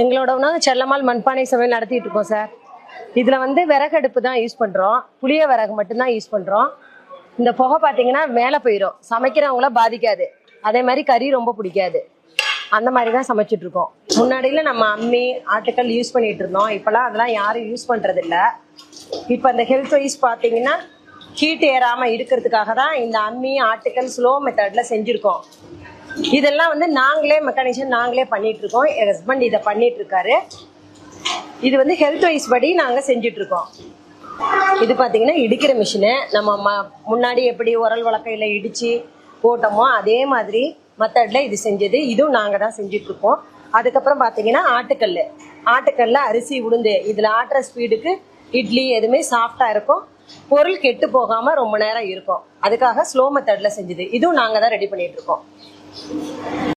எங்களோட உணவு செல்லம்மாள் மண்பானை சமையல் நடத்திட்டு இருக்கோம் சார். இதில் வந்து விறகு அடுப்பு தான் யூஸ் பண்ணுறோம் புளிய விறகு மட்டும்தான் யூஸ் பண்ணுறோம் இந்த புகை பார்த்தீங்கன்னா மேலே போயிடும் சமைக்கிறவங்கள பாதிக்காது. அதே மாதிரி கறி ரொம்ப பிடிக்காது. அந்த மாதிரி தான் சமைச்சிட்டு இருக்கோம். முன்னாடியில நம்ம அம்மி ஆட்டுக்கல் யூஸ் பண்ணிட்டு இருந்தோம். இப்பெல்லாம் அதெல்லாம் யாரும் யூஸ் பண்ணுறதில்ல இப்போ இந்த ஹெல்த் வைஸ் பாத்தீங்கன்னா ஹீட் ஏறாமல் இருக்கிறதுக்காக தான் இந்த அம்மி ஆட்டுக்கல் ஸ்லோ மெத்தட்ல செஞ்சுருக்கோம். இதெல்லாம் வந்து நாங்களே மெக்கானிஷன் நாங்களே பண்ணிட்டு இருக்கோம் என் ஹஸ்பண்ட் இதை பண்ணிட்டு இருக்காரு இது வந்து ஹெல்த் வைஸ் படி நாங்கள் செஞ்சுட்டு இருக்கோம் இது பார்த்தீங்கன்னா இடிக்கிற மிஷினு நம்ம ம முன்னாடி எப்படி உரல் வழக்கையில் இடித்து போட்டோமோ அதே மாதிரி மெத்தடில் இது செஞ்சது. இதுவும் நாங்கள் தான் செஞ்சிட்ருக்கோம் அதுக்கப்புறம் பார்த்தீங்கன்னா ஆட்டுக்கல் ஆட்டுக்கல்ல அரிசி உளுந்து. இதில் ஆட்டுற ஸ்பீடுக்கு இட்லி எதுவுமே சாஃப்டாக இருக்கும். பொருள் கெட்டு போகாம ரொம்ப நேரம் இருக்கும். அதுக்காக ஸ்லோ மெத்தட்ல செஞ்சது. இதுவும் நாங்க தான் ரெடி பண்ணிட்டு இருக்கோம்.